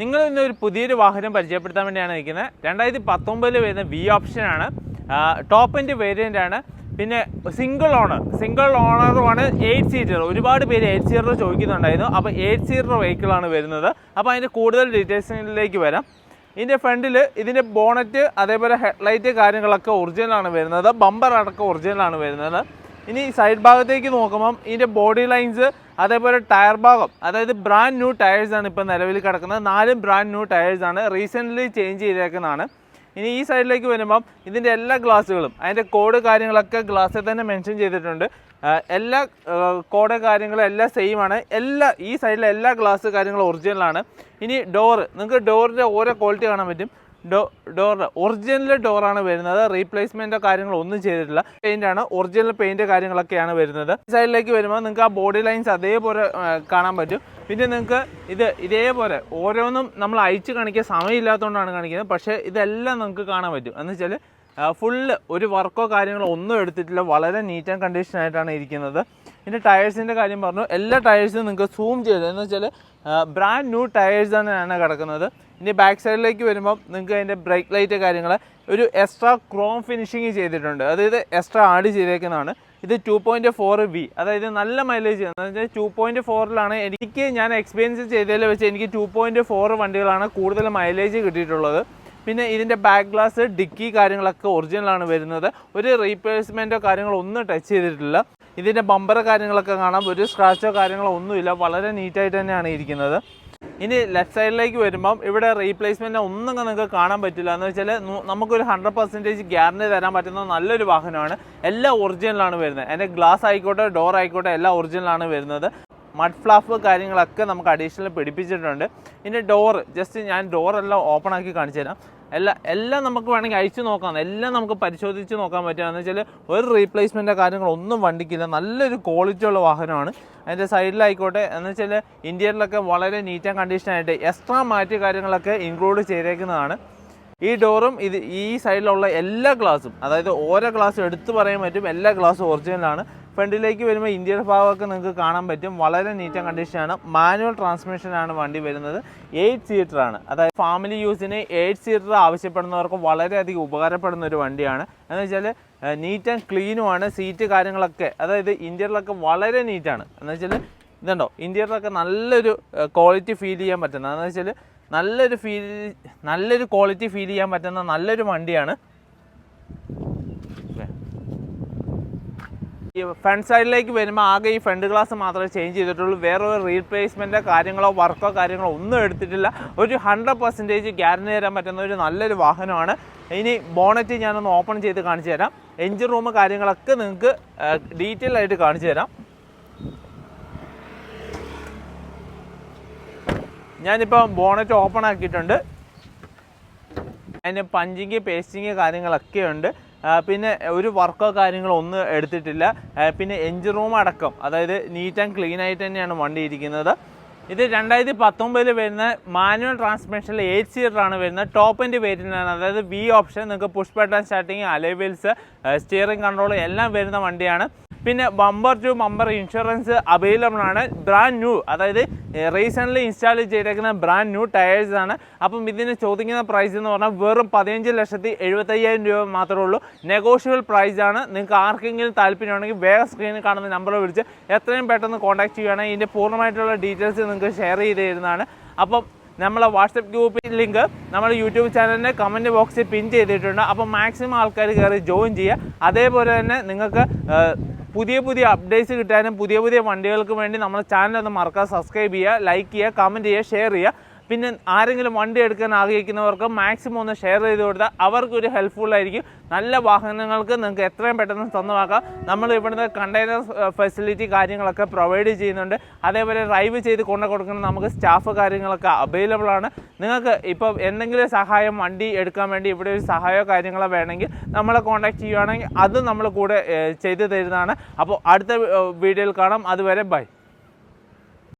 നിങ്ങൾ ഇന്ന് ഒരു പുതിയൊരു വാഹനം പരിചയപ്പെടുത്താൻ വേണ്ടിയാണ് നിൽക്കുന്നത്. രണ്ടായിരത്തി പത്തൊമ്പതിൽ വരുന്ന വി ഓപ്ഷനാണ് ടോപ്പ് എന്റെ വേരിയന്റ് ആണ്. പിന്നെ സിംഗിൾ ഓണർ സിംഗിൾ ഓണറുമാണ് എയ്റ്റ് സീറ്റർ ഒരുപാട് പേര് എയ്റ്റ് സീറ്റർ ചോദിക്കുന്നുണ്ടായിരുന്നു. അപ്പോൾ എയ്റ്റ് സീറ്റർ വെഹിക്കിളാണ് വരുന്നത്. അപ്പോൾ അതിന്റെ കൂടുതൽ ഡീറ്റെയിൽസിലേക്ക് വരാം. ഇതിന്റെ ഫ്രണ്ടിൽ ഇതിന്റെ ബോണറ്റ് അതേപോലെ ഹെഡ്ലൈറ്റ് കാര്യങ്ങളൊക്കെ ഒറിജിനലാണ് വരുന്നത്. ബമ്പർ അടക്കം ഒറിജിനലാണ് വരുന്നത്. ഇനി സൈഡ് ഭാഗത്തേക്ക് നോക്കുമ്പം ഇതിന്റെ ബോഡി ലൈൻസ് അതേപോലെ ടയർ ഭാഗം അതായത് ബ്രാൻഡ് ന്യൂ ടയേഴ്സ് ആണ് ഇപ്പോൾ നിലവിൽ കിടക്കുന്നത്. നാലും ബ്രാൻഡ് ന്യൂ ടയേഴ്സ് ആണ് റീസെന്റ്ലി ചേഞ്ച് ചെയ്തേക്കുന്നതാണ്. ഇനി ഈ സൈഡിലേക്ക് വരുമ്പം ഇതിന്റെ എല്ലാ ഗ്ലാസ്സുകളും അതിന്റെ കോഡ് കാര്യങ്ങളൊക്കെ ഗ്ലാസ്സിൽ തന്നെ മെൻഷൻ ചെയ്തിട്ടുണ്ട്. എല്ലാ കോഡ് കാര്യങ്ങളും എല്ലാം സെയിമാണ് എല്ലാ ഈ സൈഡിലെ എല്ലാ ഗ്ലാസ് കാര്യങ്ങളും ഒറിജിനലാണ് ഇനി ഡോറ് നിങ്ങൾക്ക് ഡോറിന്റെ ഓരോ ക്വാളിറ്റി കാണാൻ പറ്റും. ഡോ ഡോർ ഒറിജിനൽ ഡോറാണ് വരുന്നത്. റീപ്ലേസ്മെന്റോ കാര്യങ്ങളോ ഒന്നും ചെയ്തിട്ടില്ല. പെയിന്റ് ആണ്. ഒറിജിനൽ പെയിന്റ് കാര്യങ്ങളൊക്കെയാണ് വരുന്നത്. സൈഡിലേക്ക് വരുമ്പോൾ നിങ്ങൾക്ക് ആ ബോഡി ലൈൻസ് അതേപോലെ കാണാൻ പറ്റും. പിന്നെ നിങ്ങൾക്ക് ഇത് ഇതേപോലെ ഓരോന്നും നമ്മൾ അയച്ച് കാണിക്കാൻ സമയമില്ലാത്തതുകൊണ്ടാണ് കാണിക്കുന്നത്. പക്ഷേ ഇതെല്ലാം നിങ്ങൾക്ക് കാണാൻ പറ്റും. എന്ന് വെച്ചാൽ ഫുള്ള് ഒരു വർക്കോ കാര്യങ്ങളോ ഒന്നും എടുത്തിട്ടില്ല. വളരെ നീറ്റ് ആൻഡ് കണ്ടീഷൻ ആയിട്ടാണ് ഇരിക്കുന്നത്. ഇതിന്റെ ടയേഴ്സിന്റെ കാര്യം പറഞ്ഞു. എല്ലാ ടയേഴ്സും നിങ്ങൾക്ക് സൂം ചെയ്ത് എന്ന് വെച്ചാൽ ബ്രാൻഡ് ന്യൂ ടയേഴ്സ് തന്നെയാണ് കിടക്കുന്നത്. ഇനി ബാക്ക് സൈഡിലേക്ക് വരുമ്പോൾ നിങ്ങൾക്ക് അതിന്റെ ബ്രേക്ക് ലൈറ്റ് കാര്യങ്ങൾ ഒരു എക്സ്ട്രാ ക്രോം ഫിനിഷിങ് ചെയ്തിട്ടുണ്ട്. അതായത് എക്സ്ട്രാ ആഡ് ചെയ്തേക്കുന്നതാണ്. ഇത് ടു പോയിന്റ് ഫോർ വി അതായത് നല്ല മൈലേജ് എന്ന് വെച്ചാൽ ടു പോയിന്റ് ഫോറിലാണ് എനിക്ക് ഞാൻ എക്സ്പീരിയൻസ് ചെയ്തതിൽ വെച്ച് എനിക്ക് ടു പോയിന്റ് ഫോർ വണ്ടികളാണ് കൂടുതൽ മൈലേജ് കിട്ടിയിട്ടുള്ളത്. പിന്നെ ഇതിന്റെ ബാക്ക് ഗ്ലാസ് ഡിക്കി കാര്യങ്ങളൊക്കെ ഒറിജിനലാണ് വരുന്നത്. ഒരു റീപ്ലേസ്മെന്റോ കാര്യങ്ങളോ ഒന്നും ടച്ച് ചെയ്തിട്ടില്ല. ഇതിന്റെ ബമ്പർ കാര്യങ്ങളൊക്കെ കാണാം. ഒരു സ്ക്രാച്ചോ കാര്യങ്ങളോ ഒന്നുമില്ല. വളരെ നീറ്റായിട്ട് തന്നെയാണ് ഇരിക്കുന്നത്. ഇനി ലെഫ്റ്റ് സൈഡിലേക്ക് വരുമ്പം ഇവിടെ റീപ്ലേസ്മെന്റ് ഒന്നും നിങ്ങൾക്ക് കാണാൻ പറ്റില്ല. എന്ന് വെച്ചാൽ നമുക്കൊരു ഹൺഡ്രഡ് പെർസെന്റേജ് ഗ്യാരണ്ടി തരാൻ പറ്റുന്ന നല്ലൊരു വാഹനമാണ്. എല്ലാം ഒറിജിനലാണ് വരുന്നത്. അതിന്റെ ഗ്ലാസ് ആയിക്കോട്ടെ ഡോർ ആയിക്കോട്ടെ എല്ലാം ഒറിജിനലാണ് വരുന്നത്. മഡ് ഫ്ലാഫ് കാര്യങ്ങളൊക്കെ നമുക്ക് അഡീഷണൽ പിടിപ്പിച്ചിട്ടുണ്ട്. ഇനി ഡോറ് ജസ്റ്റ് ഞാൻ ഡോറെല്ലാം ഓപ്പൺ ആക്കി കാണിച്ചു തരാം എല്ലാം എല്ലാം നമുക്ക് വേണമെങ്കിൽ അഴിച്ചു നോക്കാം. എല്ലാം നമുക്ക് പരിശോധിച്ച് നോക്കാൻ പറ്റുക. എന്ന് വെച്ചാൽ ഒരു റീപ്ലേസ്മെന്റ് കാര്യങ്ങളൊന്നും വണ്ടിക്കില്ല. നല്ലൊരു ക്വാളിറ്റി ഉള്ള വാഹനമാണ്. അതിന്റെ സൈഡിലായിക്കോട്ടെ എന്ന് വെച്ചാൽ ഇന്ത്യയിലൊക്കെ വളരെ നീറ്റ് ആൻഡ് കണ്ടീഷനായിട്ട് എക്സ്ട്രാ മാറ്റി കാര്യങ്ങളൊക്കെ ഇൻക്ലൂഡ് ചെയ്തേക്കുന്നതാണ്. ഈ ഡോറും ഇത് ഈ സൈഡിലുള്ള എല്ലാ ഗ്ലാസും അതായത് ഓരോ ഗ്ലാസും എടുത്തു പറയാൻ പറ്റും. എല്ലാ ഗ്ലാസും ഒറിജിനലാണ് ഫ്രണ്ടിലേക്ക് വരുമ്പോൾ ഇന്ത്യയുടെ ഭാഗമൊക്കെ നിങ്ങൾക്ക് കാണാൻ പറ്റും. വളരെ നീറ്റ് കണ്ടീഷനാണ് മാനുവൽ ട്രാൻസ്മിഷനാണ് വണ്ടി വരുന്നത്. എയ്റ്റ് സീറ്റർ ആണ്. അതായത് ഫാമിലി യൂസിന് എയ്റ്റ് സീറ്റർ ആവശ്യപ്പെടുന്നവർക്ക് വളരെയധികം ഉപകാരപ്പെടുന്ന ഒരു വണ്ടിയാണ്. എന്ന് വെച്ചാൽ നീറ്റ് ആൻഡ് ക്ലീനുമാണ് സീറ്റ് കാര്യങ്ങളൊക്കെ അതായത് ഇന്ത്യയിലൊക്കെ വളരെ നീറ്റാണ് എന്ന് വെച്ചാൽ ഇതുണ്ടോ? ഇന്ത്യയിലൊക്കെ നല്ലൊരു ക്വാളിറ്റി ഫീൽ ചെയ്യാൻ പറ്റുന്ന എന്ന് വെച്ചാൽ നല്ലൊരു ഫീൽ നല്ലൊരു ക്വാളിറ്റി ഫീൽ ചെയ്യാൻ പറ്റുന്ന നല്ലൊരു വണ്ടിയാണ്. ഈ ഫ്രണ്ട് സൈഡിലേക്ക് വരുമ്പോൾ ആകെ ഈ ഫ്രണ്ട് ഗ്ലാസ് മാത്രമേ ചേഞ്ച് ചെയ്തിട്ടുള്ളൂ. വേറെ ഒരു റീപ്ലേസ്മെന്റോ കാര്യങ്ങളോ വർക്കോ കാര്യങ്ങളോ ഒന്നും എടുത്തിട്ടില്ല. ഒരു ഹൺഡ്രഡ് പെർസെന്റേജ് ഗ്യാരണ്ടി തരാൻ പറ്റുന്ന ഒരു നല്ലൊരു വാഹനമാണ്. ഇനി ബോണറ്റ് ഞാനൊന്ന് ഓപ്പൺ ചെയ്ത് കാണിച്ചു തരാം. എഞ്ചിൻ റൂം കാര്യങ്ങളൊക്കെ നിങ്ങൾക്ക് ഡീറ്റെയിൽ ആയിട്ട് കാണിച്ചു തരാം. ഞാനിപ്പോൾ ബോണറ്റ് ഓപ്പൺ ആക്കിയിട്ടുണ്ട്. അതിന് പഞ്ചിങ് പേസ്റ്റിങ് കാര്യങ്ങളൊക്കെ ഉണ്ട്. പിന്നെ ഒരു വർക്കോ കാര്യങ്ങളോ ഒന്നും എടുത്തിട്ടില്ല. പിന്നെ എഞ്ചിൻ റൂം അടക്കം അതായത് നീറ്റ് ആൻഡ് ക്ലീൻ ആയിട്ട് തന്നെയാണ് വണ്ടി ഇരിക്കുന്നത്. ഇത് രണ്ടായിരത്തി പത്തൊമ്പതിൽ വരുന്ന മാനുവൽ ട്രാൻസ്മിഷനിൽ എയ്റ്റ് സീറ്റർ ആണ് വരുന്നത്. ടോപ്പ് എന്റെ വേരിയന്റാണ് അതായത് വി ഓപ്ഷൻ നിങ്ങൾക്ക് push button starting alloy wheels steering control എല്ലാം വരുന്ന വണ്ടിയാണ്. പിന്നെ bumper to bumper insurance available ആണ്. ബ്രാൻഡ് ന്യൂ അതായത് റീസെന്റ്ലി ഇൻസ്റ്റാൾ ചെയ്തേക്കുന്ന ബ്രാൻഡ് ന്യൂ ടയേഴ്സ് ആണ്. അപ്പം ഇതിന് ചോദിക്കുന്ന പ്രൈസ് എന്ന് പറഞ്ഞാൽ വെറും പതിനഞ്ച് ലക്ഷത്തി എഴുപത്തയ്യായിരം രൂപ മാത്രമേ ഉള്ളൂ. നെഗോഷ്യബിൾ പ്രൈസ് ആണ്. നിങ്ങൾക്ക് ആർക്കെങ്കിലും താല്പര്യമുണ്ടെങ്കിൽ വേഗം സ്ക്രീനിൽ കാണുന്ന നമ്പർ വിളിച്ച് എത്രയും പെട്ടെന്ന് കോൺടാക്ട് ചെയ്യുകയാണെങ്കിൽ ഇതിന്റെ പൂർണമായിട്ടുള്ള ഡീറ്റെയിൽസ് നിങ്ങൾക്ക് ഷെയർ ചെയ്ത് തരുന്നതാണ്. അപ്പം നമ്മളെ വാട്സപ്പ് ഗ്രൂപ്പിൽ ലിങ്ക് നമ്മുടെ യൂട്യൂബ് ചാനലിന്റെ കമന്റ് ബോക്സിൽ പിൻ ചെയ്തിട്ടുണ്ട്. അപ്പോൾ മാക്സിമം ആൾക്കാർ കയറി ജോയിൻ ചെയ്യുക. അതേപോലെ തന്നെ നിങ്ങൾക്ക് പുതിയ പുതിയ അപ്ഡേറ്റ്സ് കിട്ടാനും പുതിയ പുതിയ വണ്ടികൾക്ക് വേണ്ടി നമ്മുടെ ചാനൽ ഒന്ന് മറക്കാതെ സബ്സ്ക്രൈബ് ചെയ്യുക ലൈക്ക് ചെയ്യുക കമന്റ് ചെയ്യുക ഷെയർ ചെയ്യുക. പിന്നെ ആരെങ്കിലും വണ്ടി എടുക്കാൻ ആഗ്രഹിക്കുന്നവർക്ക് മാക്സിമം ഒന്ന് ഷെയർ ചെയ്ത് കൊടുത്താൽ അവർക്കൊരു ഹെൽപ്ഫുൾ ആയിരിക്കും. നല്ല വാഹനങ്ങൾക്ക് നിങ്ങൾക്ക് എത്രയും പെട്ടെന്ന് സ്വന്തമാക്കാം. നമ്മൾ ഇവിടുത്തെ കണ്ടെയ്നർ ഫെസിലിറ്റി കാര്യങ്ങളൊക്കെ പ്രൊവൈഡ് ചെയ്യുന്നുണ്ട്. അതേപോലെ ഡ്രൈവ് ചെയ്ത് കൊണ്ടു കൊടുക്കുന്ന നമുക്ക് സ്റ്റാഫ് കാര്യങ്ങളൊക്കെ അവൈലബിൾ ആണ്. നിങ്ങൾക്ക് ഇപ്പോൾ എന്തെങ്കിലും സഹായം വണ്ടി എടുക്കാൻ വേണ്ടി ഇവിടെ ഒരു സഹായമോ കാര്യങ്ങളോ വേണമെങ്കിൽ നമ്മളെ കോൺടാക്റ്റ് ചെയ്യുകയാണെങ്കിൽ അത് നമ്മൾ കൂടെ ചെയ്തു തരുന്നതാണ്. അപ്പോൾ അടുത്ത വീഡിയോയിൽ കാണാം. അതുവരെ ബൈ